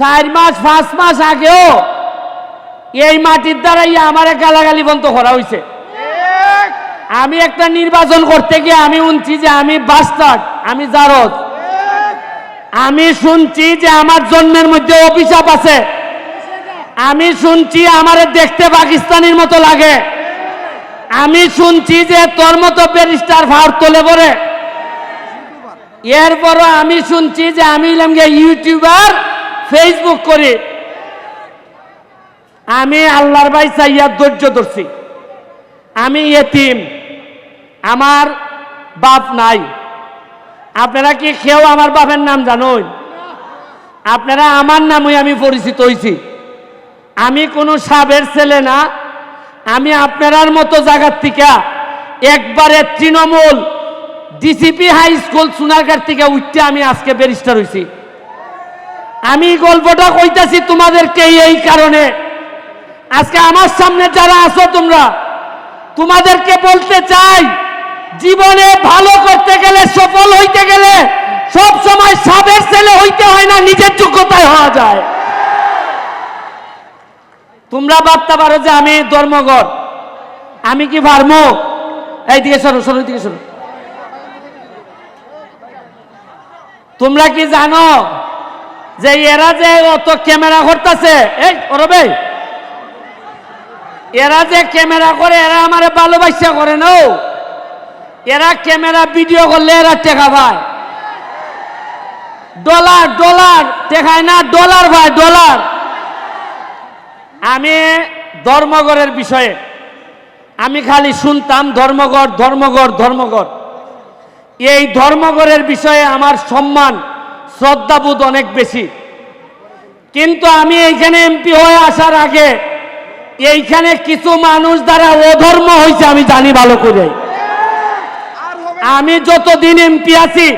চার মাস পাঁচ মাস আগেও এই মাটির দ্বারাই আমার গালাগালি বন্ধ করা হয়েছে আমি একটা নির্বাচন করতে গিয়ে আমি শুনছি যে আমি বাস্টার্ড আমি জারদ। আমি শুনছি যে আমার জন্মের মধ্যে অভিশাপ আছে। আমি শুনছি আমার দেখতে পাকিস্তানির মতো লাগে। আমি শুনছি যে তোর মতো ব্যারিস্টার ভার তোলে পরে এরপরও আমি শুনছি যে আমি ইউটিউবার। ফেসবুক করে আমি আল্লাহর ভাই চাইয়া ধৈর্য ধরছি। আমি এতিম। আমার বাপ নাই। আপনারা কি কেউ আমার বাপের নাম জানুন আপনারা আমার নামই আমি পরিচিত হয়েছি আমি কোনো সাবের ছেলে না। আমি আপনার মতো জায়গার থেকে একবারে Trinamool, DCP high school Sonarghat থেকে উঠতে আমি আজকে ব্যারিস্টার হয়েছি আমি গল্পটা কইতাছি তোমাদেরকে এই কারণে। আজকে আমার সামনে যারা আছো তোমরা, তোমাদেরকে বলতে চাই, জীবনে ভালো করতে গেলে, সফল হইতে গেলে সব সময় সাবের ছেলে হইতে হয় না, নিজের যোগ্যতায় হওয়া যায়। তোমরা ভাবতে পারো যে আমি ধর্মগর আমি কি পারব এই দিকে সরো সরো দিকে সরো। তোমরা কি জানো যে এরা যে অত ক্যামেরা করতেছে, এই ওরবে এরা যে ক্যামেরা করে, এরা আমার ভালোবাসা করে না এরা ক্যামেরা ভিডিও করলে এরা টেকা পায়। ডলার ডলার, টেকায় না, ডলার ভাই, ডলার। আমি ধর্মগড়ের বিষয়ে, আমি খালি শুনতাম ধর্মগড় ধর্মগড় ধর্মগড় এই ধর্মগড়ের বিষয়ে আমার সম্মান শ্রদ্ধাবোধ অনেক বেশি। কিন্তু আমি এইখানে এমপি হয়ে আসার আগে এইখানে কিছু মানুষ দ্বারা অধর্ম হয়েছে, আমি জানি ভালো করে। আমি যতদিন এমপি আছি,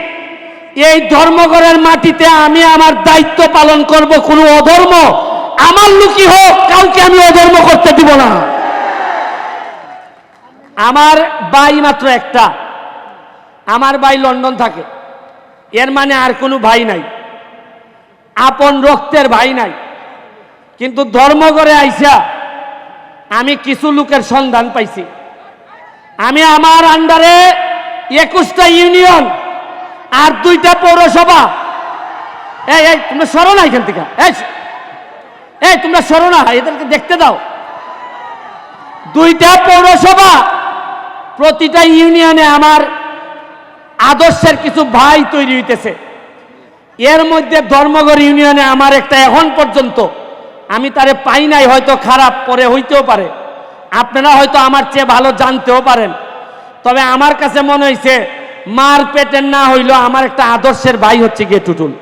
এই ধর্মগড়ের মাটিতে আমি আমার দায়িত্ব পালন করব, কোনো অধর্ম আমার লুকি হোক, কাউকে আমি অধর্ম করতে দিব না। আমার ভাই মাত্র একটা। আমার ভাই লন্ডন থাকে। এর মানে আর কোনো ভাই নাই। আপন রক্তের ভাই নাই। কিন্তু ধর্মগড়ে আইসা আমি কিছু লোকের সন্ধান পাইছি। আমি আমার আন্ডারে একুশটা ইউনিয়ন আর দুইটা পৌরসভা। এই এই, তোমরা সরো না এখান থেকে। এই এই, তোমরা সরো না, এদেরকে দেখতে দাও। দুইটা পৌরসভা প্রতিটা ইউনিয়নে আমার আদর্শের কিছু ভাই তৈরি হইতেছে। এর মধ্যে ধর্মগড় ইউনিয়নে আমার একটা এখন পর্যন্ত, আমি তারে পাই নাই, হয়তো খারাপ, পরে হইতেও পারে। আপনারা হয়তো আমার চেয়ে ভালো জানতেও পারেন। তবে আমার কাছে মনে হয়েছে মার পেটের না হইলেও আমার একটা আদর্শের ভাই হচ্ছে গিয়ে টুটুল।